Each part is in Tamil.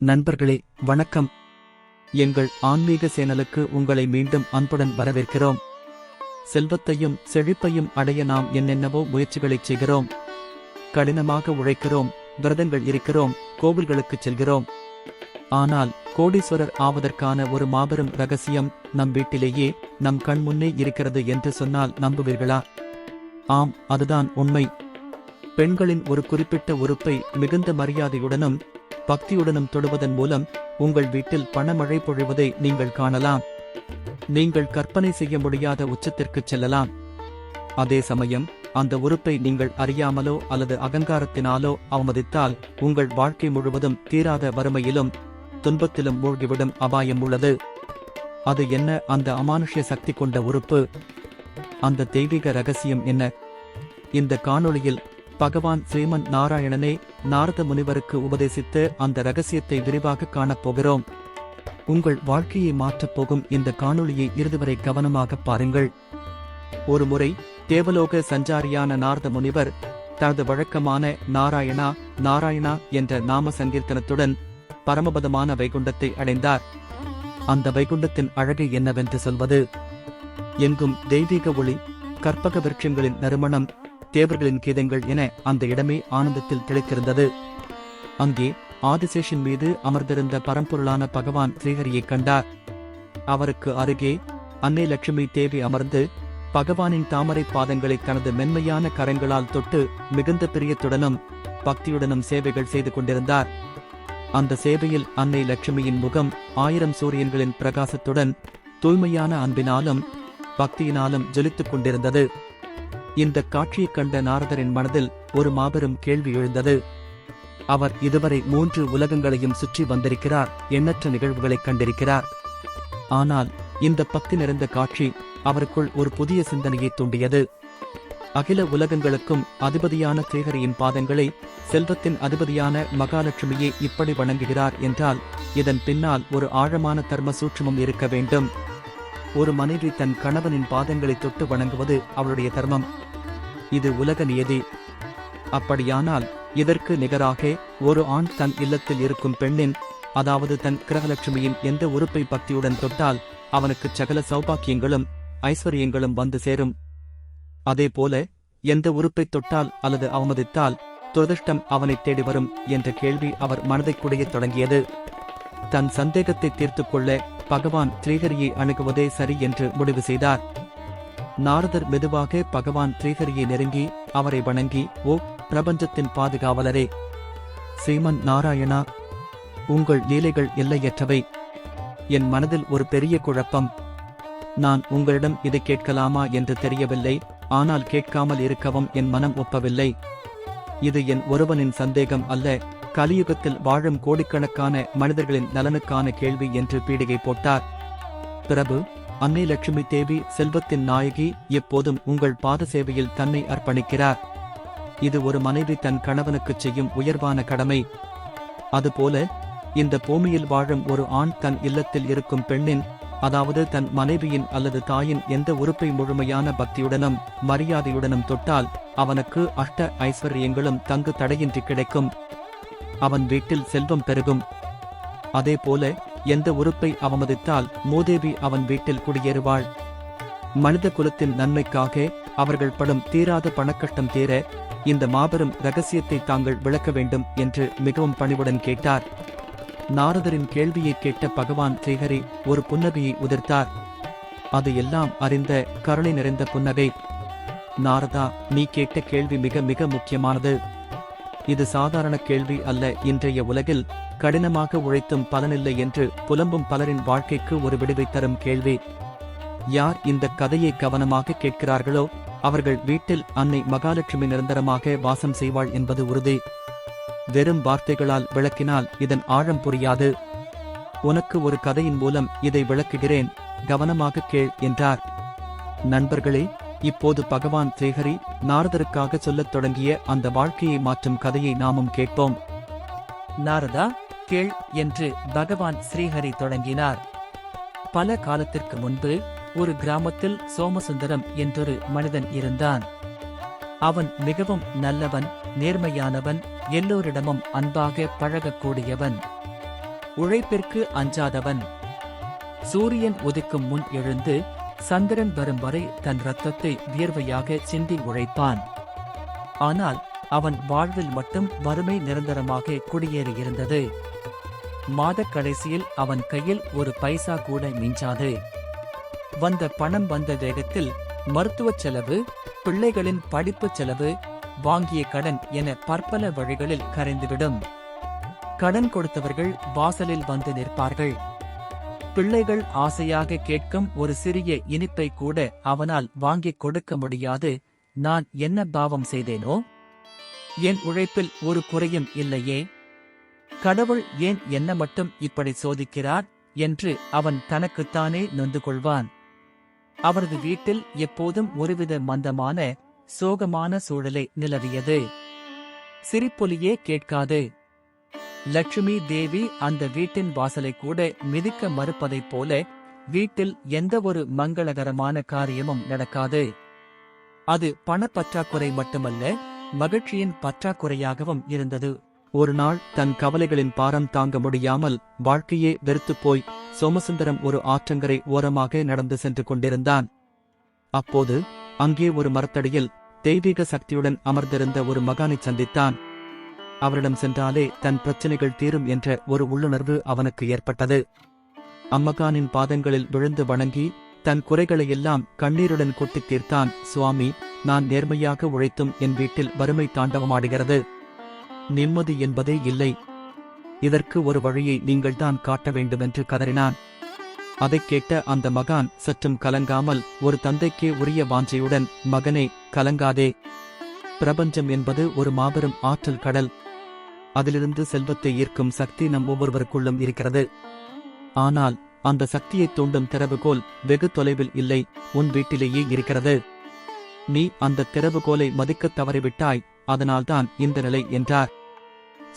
நண்பர்களே வணக்கம். எங்கள் ஆன்மீக சேனலுக்கு உங்களை மீண்டும் அன்புடன் வரவேற்கிறோம். செல்வத்தையும் செழிப்பையும் அடைய நாம் என்னென்னவோ முயற்சிகளை செய்கிறோம். கடினமாக உழைக்கிறோம் விரதங்கள் இருக்கிறோம் கோவில்களுக்கு செல்கிறோம். ஆனால் கோடீஸ்வரர் ஆவதற்கான ஒரு மாபெரும் ரகசியம் நம் வீட்டிலேயே நம் கண் முன்னே இருக்கிறது என்று சொன்னால் நம்புவீர்களா? ஆம் அதுதான் உண்மை. பெண்களின் ஒரு குறிப்பிட்ட உறுப்பை மிகுந்த மரியாதையுடனும் பக்தியுடனும் தொடுவதன் மூலம் உங்கள் வீட்டில் பணமழை பொழிவதை நீங்கள் காணலாம். நீங்கள் கற்பனை செய்ய முடியாத உச்சத்திற்கு செல்லலாம். அதே சமயம் அந்த உறுப்பை நீங்கள் அறியாமலோ அல்லது அகங்காரத்தினாலோ அவமதித்தால் உங்கள் வாழ்க்கை முழுவதும் தீராத வறுமையிலும் துன்பத்திலும் மூழ்கிவிடும் அபாயம் உள்ளது. அது என்ன அந்த அமானுஷ்ய சக்தி கொண்ட உறுப்பு? அந்த தெய்வீக ரகசியம் என்ன? இந்த காணொளியில் பகவான் ஸ்ரீமன் நாராயணனே நாரத முனிவருக்கு உபதேசித்து அந்த ரகசியத்தை விரிவாக காணப்போகிறோம் உங்கள் வாழ்க்கையை மாற்றப்போகும் இந்த காணொளியை இறுதிவரை கவனமாக பாருங்கள். ஒருமுறை தேவலோக சஞ்சாரியான நாரத முனிவர் தனது வழக்கமான நாராயணா நாராயணா என்ற நாம சங்கீர்த்தனத்துடன் பரமபதமான வைகுண்டத்தை அடைந்தார். அந்த வைகுண்டத்தின் அழகு என்னவென்று சொல்வது? எங்கும் தெய்வீக ஒளி கற்பக விருட்சங்களின் நறுமணம் தேவர்களின் கீதங்கள் என அந்த இடமே ஆனந்தத்தில் திளைத்திருந்தது. அங்கே ஆதிசேஷன் மீது அமர்ந்திருந்த பரம்பொருளான பகவான் ஸ்ரீஹரியை கண்டார். அவருக்கு அருகே அன்னை லட்சுமி தேவி அமர்ந்து பகவானின் தாமரை பாதங்களை தனது மென்மையான கரங்களால் தொட்டு மிகுந்த பிரியத்துடனும் பக்தியுடனும் சேவைகள் செய்து கொண்டிருந்தார். அந்த சேவையில் அன்னை லட்சுமியின் முகம் ஆயிரம் சூரியன்களின் பிரகாசத்துடன் தூய்மையான அன்பினாலும் பக்தியினாலும் ஜொலித்துக் கொண்டிருந்தது. இந்த காட்சியைக் கண்ட நாரதரின் மனதில் ஒரு மாபெரும் கேள்வி எழுந்தது. அவர் இதுவரை மூன்று உலகங்களையும் சுற்றி வந்திருக்கிறார் எண்ணற்ற நிகழ்வுகளைக் கண்டிருக்கிறார். ஆனால் இந்த பக்தி நிறைந்த காட்சி அவருக்குள் ஒரு புதிய சிந்தனையை தூண்டியது. அகில உலகங்களுக்கும் அதிபதியான சேகரியின் பாதங்களை செல்வத்தின் அதிபதியான மகாலட்சுமியை இப்படி வணங்குகிறார் என்றால் இதன் பின்னால் ஒரு ஆழமான தர்ம சூட்சமம் இருக்க வேண்டும். ஒரு மனைவி தன் கணவனின் பாதங்களை தொட்டு வணங்குவது அவளுடைய தர்மம். இது உலக நியதி. அப்படியானால் இதற்கு நிகராக ஒரு ஆண் தன் இல்லத்தில் இருக்கும் பெண்ணின் அதாவது தன் கிரகலட்சுமியின் எந்த உறுப்பை பக்தியுடன் தொட்டால் அவனுக்கு சகல சௌபாக்கியங்களும் ஐஸ்வர்யங்களும் வந்து சேரும். அதேபோல எந்த உறுப்பை தொட்டால் அல்லது அவமதித்தால் துரதிருஷ்டம் அவனைத் தேடி வரும் என்ற கேள்வி அவர் மனதைக்குடையத் தொடங்கியது. தன் சந்தேகத்தை தீர்த்து கொள்ள பகவான் ஸ்ரீஹரியை அணுகுவதே சரி என்று முடிவு செய்தார். நாரதர் மெதுவாக பகவான் ஸ்ரீஹரியை நெருங்கி அவரை வணங்கி ஓ பிரபஞ்சத்தின் பாதுகாவலரே! ஸ்ரீமன் நாராயணா உங்கள் லீலைகள் எல்லையற்றவை. என் மனதில் ஒரு பெரிய குழப்பம். நான் உங்களிடம் இதை கேட்கலாமா என்று தெரியவில்லை. ஆனால் கேட்காமல் இருக்கவும் என் மனம் ஒப்பவில்லை. இது என் ஒருவனின் சந்தேகம் அல்ல. கலியுகத்தில் வாழும் கோடிக்கணக்கான மனிதர்களின் நலனுக்கான கேள்வி என்று பீடிகை போட்டார். பிரபு அன்னை லட்சுமி தேவி செல்வத்தின் நாயகி எப்போதும் உங்கள் பாத சேவையில் தன்னை அர்ப்பணிக்கிறார். இது ஒரு மனைவி தன் கணவனுக்குச் செய்யும் உயர்வான கடமை. அதுபோல இந்த பூமியில் வாழும் ஒரு ஆண் தன் இல்லத்தில் இருக்கும் பெண்ணின் அதாவது தன் மனைவியின் அல்லது தாயின் எந்த உறுப்பை முழுமையான பக்தியுடனும் மரியாதையுடனும் தொட்டால் அவனுக்கு அஷ்ட ஐஸ்வர்யங்களும் தங்கு தடையின்றி கிடைக்கும். அவன் வீட்டில் செல்வம் பெருகும். அதேபோல எந்த உறுப்பை அவமதித்தால் மூதேவி அவன் வீட்டில் குடியேறுவாள். மனித குலத்தின் நன்மைக்காக அவர்கள் படும் தீராத பணக்கட்டம் தீர இந்த மாபெரும் ரகசியத்தை தாங்கள் விளக்க வேண்டும் என்று மிகவும் பணிவுடன் கேட்டார். நாரதரின் கேள்வியை கேட்ட பகவான் ஸ்ரீஹரி ஒரு புன்னகையை உதிர்த்தார். அது எல்லாம் அறிந்த கருணை நிறைந்த புன்னகை. நாரதா நீ கேட்ட கேள்வி மிக மிக முக்கியமானது. இது சாதாரண கேள்வி அல்ல இன்றைய உலகில் கடினமாக உழைத்தும் பலனில்லை என்று புலம்பும் பலரின் வாழ்க்கைக்கு ஒரு விடுவை தரும் கேள்வி. யார் இந்த கதையை கவனமாக கேட்கிறார்களோ அவர்கள் வீட்டில் அன்னை மகாலட்சுமி நிரந்தரமாக வாசம் செய்வாள் என்பது உறுதி. வெறும் வார்த்தைகளால் விளக்கினால் இதன் ஆழம் புரியாது. உனக்கு ஒரு கதையின் மூலம் இதை விளக்குகிறேன் கவனமாக கேள் என்றார். நண்பர்களே இப்போது பகவான் சேகரி நாரதருக்காக சொல்லத் தொடங்கிய அந்த வாழ்க்கையை மாற்றும் கதையை நாமும் கேட்போம். நாரதா கேள் என்று பகவான் ஸ்ரீஹரி தொடங்கினார். பல காலத்திற்கு முன்பு ஒரு கிராமத்தில் சோமசுந்தரம் என்றொரு மனிதன் இருந்தான். அவன் மிகவும் நல்லவன் நேர்மையானவன் எல்லோரிடமும் அன்பாக பழகக்கூடியவன். உழைப்பிற்கு அஞ்சாதவன். சூரியன் உதிக்கும் முன் எழுந்து சந்திரன் வரும் வரை தன் ரத்தத்தை வியர்வையாக சிந்தி உழைப்பான். ஆனால் அவன் வாழ்வில் மட்டும் வறுமை நிரந்தரமாக குடியேறியிருந்தது. மாதக் கடைசியில் அவன் கையில் ஒரு பைசா கூட மிஞ்சாது. வந்த பணம் வந்த வேகத்தில் மருத்துவச் செலவு பிள்ளைகளின் படிப்புச் செலவு வாங்கிய கடன் என பற்பல வழிகளில் கரைந்துவிடும். கடன் கொடுத்தவர்கள் வாசலில் வந்து நிற்பார்கள். பிள்ளைகள் ஆசையாக கேட்கும் ஒரு சிறிய இனிப்பை கூட அவனால் வாங்கிக் கொடுக்க முடியாது. நான் என்ன பாவம் செய்தேனோ? என் உழைப்பில் ஒரு குறையும் இல்லையே. கடவுள் ஏன் என்ன மட்டும் இப்படி சோதிக்கிறார் என்று அவன் தனக்குத்தானே நொந்து கொள்வான் அவரது வீட்டில் எப்போதும் ஒருவித மந்தமான சோகமான சூழலை நிலவியது. சிரிப்பொலியே கேட்காது. லட்சுமி தேவி அந்த வீட்டின் வாசலை கூட மிதிக்க மறுப்பதைப் போல வீட்டில் எந்த ஒரு மங்களகரமான காரியமும் நடக்காது. அது பணப்பற்றாக்குறை மட்டுமல்ல மகிழ்ச்சியின் பற்றாக்குறையாகவும் இருந்தது. ஒரு நாள் தன் கவலைகளின் பாரம் தாங்க முடியாமல் வாழ்க்கையே வெறுத்துப் போய் சோமசுந்தரம் ஒரு ஆற்றங்கரை ஓரமாக நடந்து சென்று கொண்டிருந்தான். அப்போது அங்கே ஒரு மரத்தடியில் தெய்வீக சக்தியுடன் அமர்ந்திருந்த ஒரு மகானைச் சந்தித்தான். அவரிடம் சென்றாலே தன் பிரச்சனைகள் தீரும் என்ற ஒரு உள்ளுணர்வு அவனுக்கு ஏற்பட்டது. அம்மகானின் பாதங்களில் விழுந்து வணங்கி தன் குறைகளை எல்லாம் கண்ணீருடன் கொட்டி தீர்த்தான் சுவாமி நான் நேர்மையாக உழைத்தும் என் வீட்டில் வறுமை தாண்டவமாடுகிறது. நிம்மதி என்பதே இல்லை. இதற்கு ஒரு வழியை நீங்கள்தான் காட்ட வேண்டுமென்று கதறினான். அதைக் கேட்ட அந்த மகான் சற்றும் கலங்காமல் ஒரு தந்தைக்கே உரிய வாஞ்சையுடன் மகனே கலங்காதே. பிரபஞ்சம் என்பது ஒரு மாபெரும் ஆற்றல் கடல். அதிலிருந்து செல்வத்தை ஈர்க்கும் சக்தி நம் ஒவ்வொருவருக்குள்ளும் இருக்கிறது. ஆனால் அந்த சக்தியைத் தூண்டும் திறவுகோல் வெகு தொலைவில் இல்லை உன் வீட்டிலேயே இருக்கிறது. நீ அந்த திறவுகோலை மதிக்கத் தவறிவிட்டாய் அதனால்தான் இந்த நிலை என்றார்.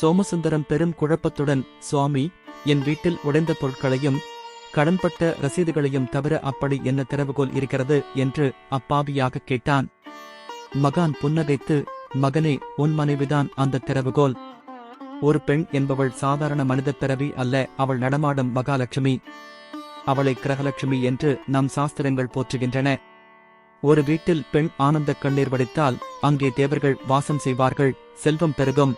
சோமசுந்தரம் பெரும் குழப்பத்துடன் சுவாமி என் வீட்டில் உடைந்த பொருட்களையும் கடன்பட்ட ரசீதுகளையும் தவிர அப்படி என்ன திறவுகோல் இருக்கிறது? என்று அப்பாவியாக கேட்டான். மகான் புன்னகைத்து மகனே உன் மனைவிதான் அந்த திறவுகோல். ஒரு பெண் என்பவள் சாதாரண மனித பிறவி அல்ல அவள் நடமாடும் மகாலட்சுமி. அவளை கிரகலட்சுமி என்று நம் சாஸ்திரங்கள் போற்றுகின்றன. ஒரு வீட்டில் பெண் ஆனந்த கண்ணீர் வடித்தால் அங்கே தேவர்கள் வாசம் செய்வார்கள் செல்வம் பெருகும்.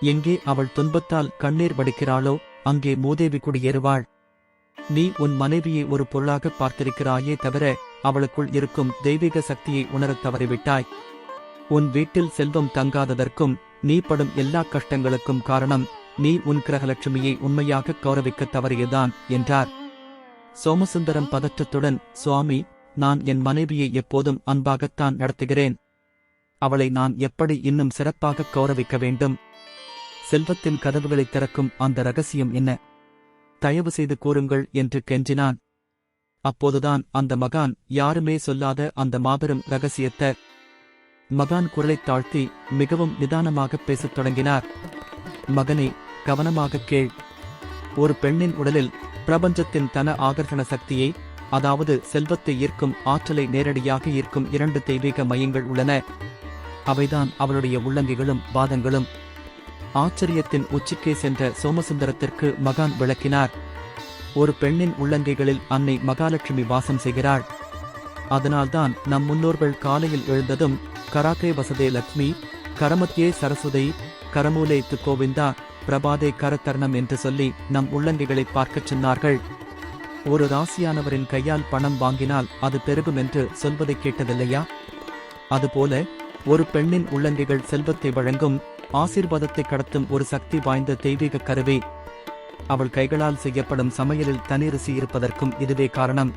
எங்கே அவள் துன்பத்தால் கண்ணீர் வடிக்கிறாளோ அங்கே மூதேவி குடியேறுவாள். நீ உன் மனைவியை ஒரு பொருளாக பார்த்திருக்கிறாயே தவிர அவளுக்குள் இருக்கும் தெய்வீக சக்தியை உணரத் தவறிவிட்டாய். உன் வீட்டில் செல்வம் தங்காததற்கும் நீ படும் எல்லா கஷ்டங்களுக்கும் காரணம் நீ உன் கிரகலட்சுமியை உண்மையாக கௌரவிக்கத் தவறியதான் என்றார். சோமசுந்தரம் பதற்றத்துடன் சுவாமி நான் என் மனைவியை எப்போதும் அன்பாகத்தான் நடத்துகிறேன். அவளை நான் எப்படி இன்னும் சிறப்பாக கௌரவிக்க வேண்டும்? செல்வத்தின் கதவுகளைத் திறக்கும் அந்த ரகசியம் என்ன? தயவு செய்து கூறுங்கள் என்று கெஞ்சினான். அப்போதுதான் அந்த மகான் யாருமே சொல்லாத அந்த மாபெரும் ரகசியத்த மகான் குரலைத் தாழ்த்தி மிகவும் நிதானமாக பேசத் தொடங்கினார். மகனை கவனமாகக் கேள். ஒரு பெண்ணின் உடலில் பிரபஞ்சத்தின் தன ஆகர்ஷண சக்தியை அதாவது செல்வத்தை ஈர்க்கும் ஆற்றலை நேரடியாக ஈர்க்கும் இரண்டு தெய்வீக மையங்கள் உள்ளன. அவைதான் அவளுடைய உள்ளங்கைகளும் பாதங்களும் ஆச்சரியத்தின் உச்சிக்கே சென்ற சோமசுந்தரத்திற்கு மகான் விளக்கினார். ஒரு பெண்ணின் உள்ளங்கைகளில் அன்னை மகாலட்சுமி வாசம் செய்கிறாள். அதனால்தான் நம் முன்னோர்கள் காலையில் எழுந்ததும் கராக்கே வசதே லக்ஷ்மி கரமத்தியே சரஸ்வதி கரமூலே து கோவிந்தா பிரபாதே கரத்தர்ணம் என்று சொல்லி நம் உள்ளங்கைகளை பார்க்கச் சொன்னார்கள். ஒரு ராசியானவரின் கையால் பணம் வாங்கினால் அது பெருகும் என்று சொல்வதைக் கேட்டதில்லையா? அதுபோல ஒரு பெண்ணின் உள்ளங்கைகள் செல்வத்தை வழங்கும் ஆசீர்வாதத்தை கடத்தும் ஒரு சக்தி வாய்ந்த தெய்வீக கருவி. அவள் கைகளால் செய்யப்படும் சமையலில் தனி ருசி இருப்பதற்கும் இதுவே காரணம்.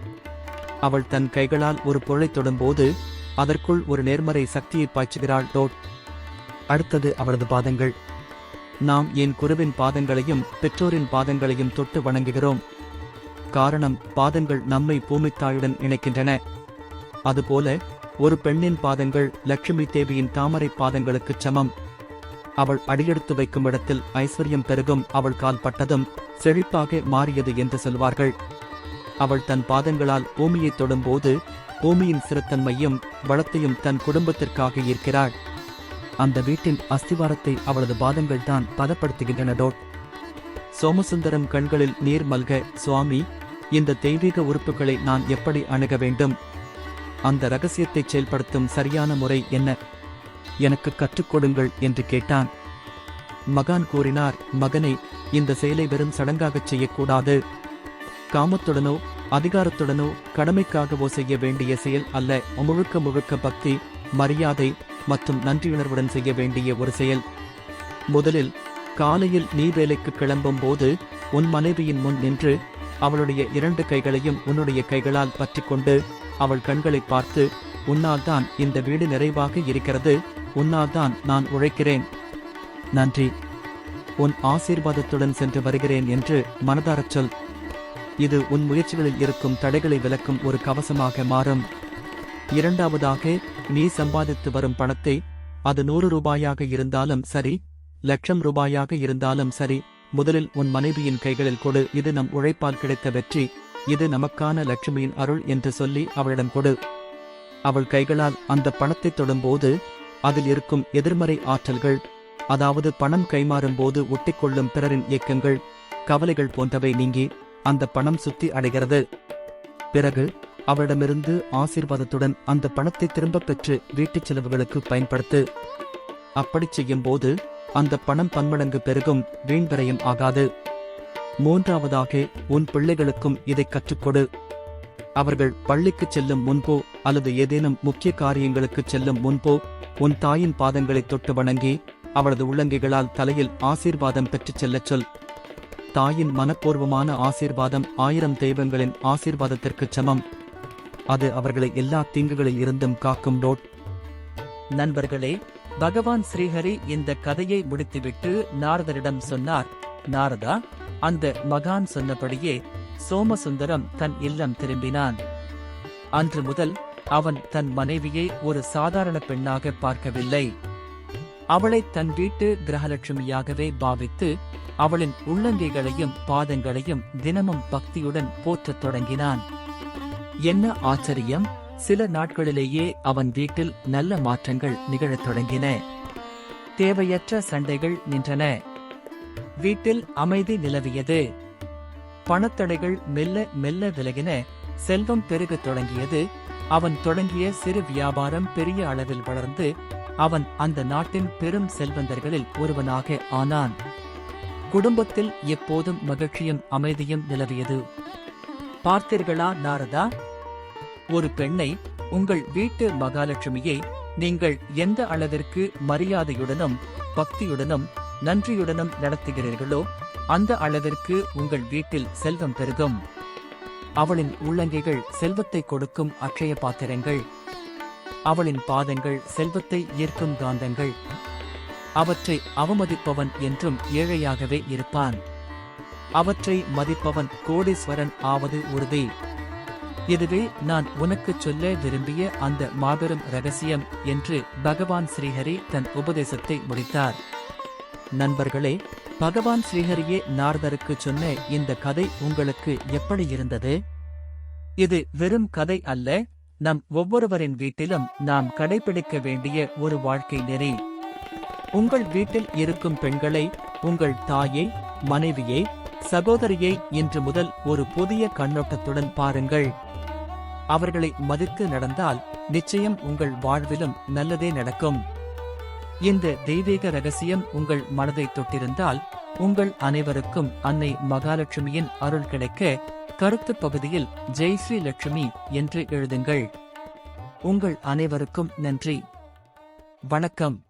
அவள் தன் கைகளால் ஒரு பொருளைத் தொடும்போது அதற்குள் ஒரு நேர்மறை சக்தியை பாய்ச்சுகிறாள் டோட். அடுத்தது அவளது பாதங்கள். நாம் என் குருவின் பாதங்களையும் பெற்றோரின் பாதங்களையும் தொட்டு வணங்குகிறோம். காரணம் பாதங்கள் நம்மை பூமித்தாயுடன் இணைக்கின்றன. அதுபோல ஒரு பெண்ணின் பாதங்கள் லட்சுமி தேவியின் தாமரை பாதங்களுக்குச் சமம். அவள் அடியெடுத்து வைக்கும் இடத்தில் ஐஸ்வர்யம் பெருகும் அவள் கால் பட்டதும் செழிப்பாக மாறியது என்று சொல்வார்கள். அவள் தன் பாதங்களால் பூமியை தொடும்போது பூமியின் சிறத்தன்மையும் வளத்தையும் தன் குடும்பத்திற்காக ஈர்க்கிறாள். அந்த வீட்டின் அஸ்திவாரத்தை அவளது பாதங்கள் தான் பதப்படுத்துகின்றன டோட். சோமசுந்தரம் கண்களில் நீர் மல்க சுவாமி இந்த தெய்வீக உறுப்புகளை நான் எப்படி அணுக வேண்டும்? அந்த ரகசியத்தை செயல்படுத்தும் சரியான முறை என்ன? எனக்கு கற்றுக் கொடுங்கள் என்று கேட்டான். மகான் கூறினார் மகனே இந்த செயலை வெறும் சடங்காகச் செய்யக்கூடாது. காமத்துடனோ அதிகாரத்துடனோ கடமைக்காகவோ செய்ய வேண்டிய செயல் அல்ல. முழுக்க முழுக்க பக்தி மரியாதை மற்றும் நன்றியுணர்வுடன் செய்ய வேண்டிய ஒரு செயல். முதலில் காலையில் நீ வேலைக்கு கிளம்பும் போது உன் மனைவியின் முன் நின்று அவளுடைய இரண்டு கைகளையும் உன்னுடைய கைகளால் பற்றிக்கொண்டு அவள் கண்களை பார்த்து உன்னால் தான் இந்த வீடு நிறைவாக இருக்கிறது. உன்னால்தான் நான் உழைக்கிறேன். நன்றி. உன் ஆசீர்வாதத்துடன் சென்று வருகிறேன் என்று மனதாரச் சொல். இது உன் முயற்சிகளில் இருக்கும் தடைகளை விலக்கும் ஒரு கவசமாக மாறும். இரண்டாவதாக நீ சம்பாதித்து வரும் பணத்தை அது நூறு ரூபாயாக இருந்தாலும் சரி லட்சம் ரூபாயாக இருந்தாலும் சரி முதலில் உன் மனைவியின் கைகளில் கொடு. இது நம் உழைப்பால் கிடைத்த வெற்றி. இது நமக்கான லட்சுமியின் அருள் என்று சொல்லி அவளிடம் கொடு. அவள் கைகளால் அந்த பணத்தை தொடும்போது அதில் இருக்கும் எதிர்மறை ஆற்றல்கள் அதாவது பணம் கைமாறும் போது ஒட்டிக்கொள்ளும் பிறரின் இயக்கங்கள் கவலைகள் போன்றவை நீங்கி அந்த பணம் சுத்தி அடைகிறது. பிறகு அவரிடமிருந்து ஆசீர்வாதத்துடன் அந்த பணத்தை திரும்பப் பெற்று வீட்டுச் செலவுகளுக்கு பயன்படுத்து. அப்படிச் செய்யும்போது அந்த பணம் பன்மடங்கு பெருகும் வீண்விரயம் ஆகாது. மூன்றாவதாக உன் பிள்ளைகளுக்கும் இதை கற்றுக்கொடு. அவர்கள் பள்ளிக்கு செல்லும் முன்போ அல்லது ஏதேனும் முக்கிய காரியங்களுக்குச் செல்லும் முன்போ உன் தாயின் பாதங்களை தொட்டு வணங்கி அவளது உள்ளங்கைகளால் தலையில் ஆசீர்வாதம் பெற்றுச் செல்லச் சொல். தாயின் மனப்பூர்வமான ஆசீர்வாதம் ஆயிரம் தெய்வங்களின் ஆசீர்வாதத்திற்கு சமம். அது அவர்களை எல்லா தீங்குகளில் இருந்தும் காக்கும் டோட் நண்பர்களே பகவான் ஸ்ரீஹரி இந்த கதையை முடித்துவிட்டு நாரதரிடம் சொன்னார். நாரதா அந்த மகான் சொன்னபடியே சோமசுந்தரம் தன் இல்லம் திரும்பினான். அன்று முதல் அவன் தன் மனைவியை ஒரு சாதாரண பெண்ணாக பார்க்கவில்லை. அவளை தன் வீட்டு கிரகலட்சுமியாகவே பாவித்து அவளின் உள்ளங்கைகளையும் பாதங்களையும் தினமும் பக்தியுடன் போற்றத் தொடங்கினான். என்ன ஆச்சரியம்! சில நாட்களிலேயே அவன் வீட்டில் நல்ல மாற்றங்கள் நிகழத் தொடங்கின. தேவையற்ற சண்டைகள் நின்றன. வீட்டில் அமைதி நிலவியது. பணத்தடைகள் மெல்ல மெல்ல விலகின. செல்வம் பெருகத் தொடங்கியது. அவன் தொடங்கிய சிறு வியாபாரம் பெரிய அளவில் வளர்ந்து அவன் அந்த நாட்டின் பெரும் செல்வந்தர்களில் ஒருவனாக ஆனான். குடும்பத்தில் எப்போதும் மகிழ்ச்சியும் அமைதியும் நிலவியது. பார்த்தீர்களா நாரதா? ஒரு பெண்ணை உங்கள் வீட்டு மகாலட்சுமியை நீங்கள் எந்த அளவிற்கு மரியாதையுடனும் பக்தியுடனும் நன்றியுடனும் நடத்துகிறீர்களோ அந்த அளவிற்கு உங்கள் வீட்டில் செல்வம் பெருகும். அவளின் உள்ளங்கைகள் செல்வத்தை கொடுக்கும் அக்ஷய பாத்திரங்கள். அவளின் பாதங்கள் செல்வத்தை ஈர்க்கும் காந்தங்கள். அவற்றை அவமதிப்பவன் என்றும் ஏழையாகவே இருப்பான். அவற்றை மதிப்பவன் கோடீஸ்வரன் ஆவது உறுதி. இதுவே நான் உனக்கு சொல்ல விரும்பிய அந்த மாபெரும் ரகசியம் என்று பகவான் ஸ்ரீஹரி தன் உபதேசத்தை முடித்தார். நண்பர்களே பகவான் ஸ்ரீஹரியே நாரதருக்கு சொன்ன இந்த கதை உங்களுக்கு எப்படி இருந்தது? இது வெறும் கதை அல்ல நம் ஒவ்வொருவரின் வீட்டிலும் நாம் கடைபிடிக்க வேண்டிய ஒரு வாழ்க்கை நெறி. உங்கள் வீட்டில் இருக்கும் பெண்களை உங்கள் தாயை மனைவியை சகோதரியை இன்று முதல் ஒரு புதிய கண்ணோட்டத்துடன் பாருங்கள். அவர்களை மதித்து நடந்தால் நிச்சயம் உங்கள் வாழ்விலும் நல்லதே நடக்கும். இந்த தெய்வீக ரகசியம் உங்கள் மனதை தொட்டிருந்தால் உங்கள் அனைவருக்கும் அன்னை மகாலட்சுமியின் அருள் கிடைக்க கருத்து பகுதியில் ஜெய் ஸ்ரீ லட்சுமி என்று எழுதுங்கள். உங்கள் அனைவருக்கும் நன்றி. வணக்கம்.